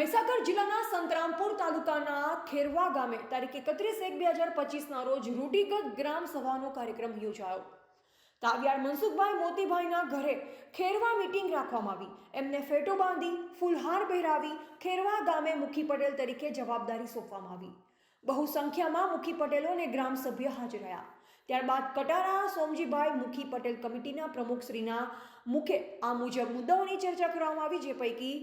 મહીસાગર જિલ્લાના સંતરામપુર તાલુકાના ખેરવા ગામે તારીખ એકત્રીસ એક બે હજાર પચીસના રોજ રૂઢિગત ગ્રામ સભાનો કાર્યક્રમ યોજાયો. તાવિયાડ મનસુખભાઈ મોતીભાઈના ઘરે ખેરવા મીટિંગ રાખવામાં આવી. એમને ફેટો બાંધી ફૂલહાર પહેરાવી ખેરવા ગામે મુખી પટેલ તરીકે જવાબદારી સોંપવામાં આવી. બહુ સંખ્યામાં મુખી પટેલો અને ગ્રામ સભ્ય હાજર રહ્યા. ત્યારબાદ કટારા, સોમજીભાઈ મુખી પટેલ કમિટીના પ્રમુખશ્રીના મુખે આ મુજબ મુદ્દાઓની ચર્ચા કરવામાં આવી, જે પૈકી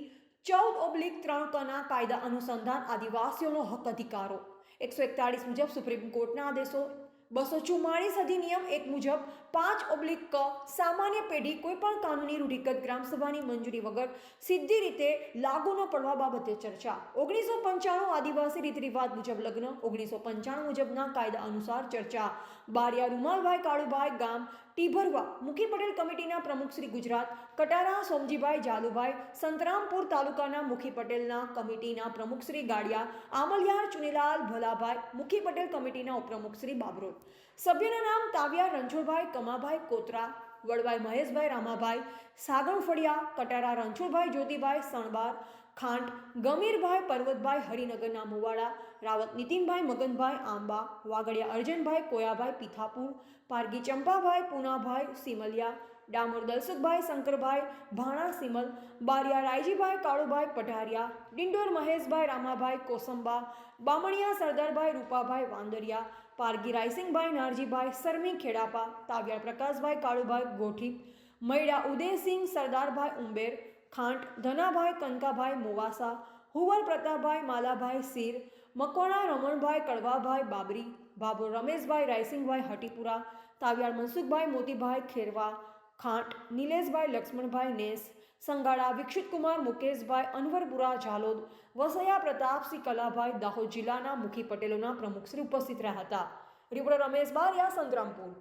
ચૌદ ઓબ્લિક ત્રણ કના કાયદા અનુસંધાન આદિવાસીઓનો હક અધિકારો એકસો એકતાળીસ મુજબ સુપ્રીમ કોર્ટના આદેશો બસો ચુમ્માળીસ અધિનિયમ એક મુજબ પાંચ ઓબ્લિક ક સામાન્ય પેઢી કોઈપણ કાનૂની રૂઢિગત ગ્રામસભાની મંજૂરી વગર સીધી રીતે લાગુ ન પડવા બાબતે ચર્ચા ઓગણીસો પંચાણું આદિવાસી રીત રિવાજ મુજબ લગ્ન ઓગણીસો પંચાણું મુજબના કાયદા અનુસાર ચર્ચા બારિયા રૂમાલભાઈ કાળુભાઈ ગામ ટીભરવા મુખી પટેલ કમિટીના પ્રમુખ શ્રી ગુજરાત, કટારા સોમજીભાઈ જાલુભાઈ સંતરામપુર તાલુકાના મુખી પટેલના કમિટીના પ્રમુખ શ્રી ગાડિયા, આમલિયાર ચુનીલાલ ભલાભાઈ, મુખી પટેલ કમિટીના ઉપપ્રમુખ શ્રી બાબરોડ સભ્યના નામ તાવ્યા રણછોડભાઈ, કમાભાઈ કોતરા, વડવાઈ મહેશભાઈ રામાભાઈ, સાગણ ફળિયા, કટારા રણછોડભાઈ જ્યોતિભાઈ સણબાર ખાંટ ગમીરભાઈ, પર્વતભાઈ, હરિનગરના મુવાડા, રાવત નીતિનભાઈ, મગનભાઈ, આંબા, વાગડિયા, અર્જનભાઈ, કોયાભાઈ, પીથાપુર પારગી ચંપાભાઈ, પૂનાભાઈ, સિમલિયા, ડામોર દલસુખભાઈ, શંકરભાઈ, ભાણા, સિમલ, બારિયા, રાયજીભાઈ, કાળુભાઈ, પઢારિયા, ડિંડોર, મહેશભાઈ, રામાભાઈ, કોસંબા, બામણિયા, સરદારભાઈ, રૂપાભાઈ, વાંદરિયા પારગી રાયસિંગભાઈ નારજીભાઈ, સરમી, ખેડાપા, તાવ્યા, પ્રકાશભાઈ, કાળુભાઈ, ગોઠી, મૈડા, ઉદયસિંહ, સરદારભાઈ, ઉંબેર ખાંટ, ધનાભાઈ કનકાભાઈ મોવાસા, હુવર, પ્રતાપભાઈ, માલાભાઈ સીર મકોણા, રમણભાઈ, કડવાભાઈ, બાબરી બાબુ રમેશભાઈ રાયસિંગભાઈ હટીપુરા તાવિયાર મનસુખભાઈ, મોતીભાઈ, ખેરવા, ખાંટ, નિલેશભાઈ, લક્ષ્મણભાઈ, નેસ સંગાડા વિક્ષિતકુમાર, મુકેશભાઈ, અનવરપુરા, ઝાલોદ, વસયા, પ્રતાપસિંહ, કલાભાઈ, દાહોદ જિલ્લાના મુખી પટેલોના પ્રમુખશ્રી ઉપસ્થિત રહ્યા હતા. રિપોર્ટર રમેશ બારિયા, સંતરામપુર.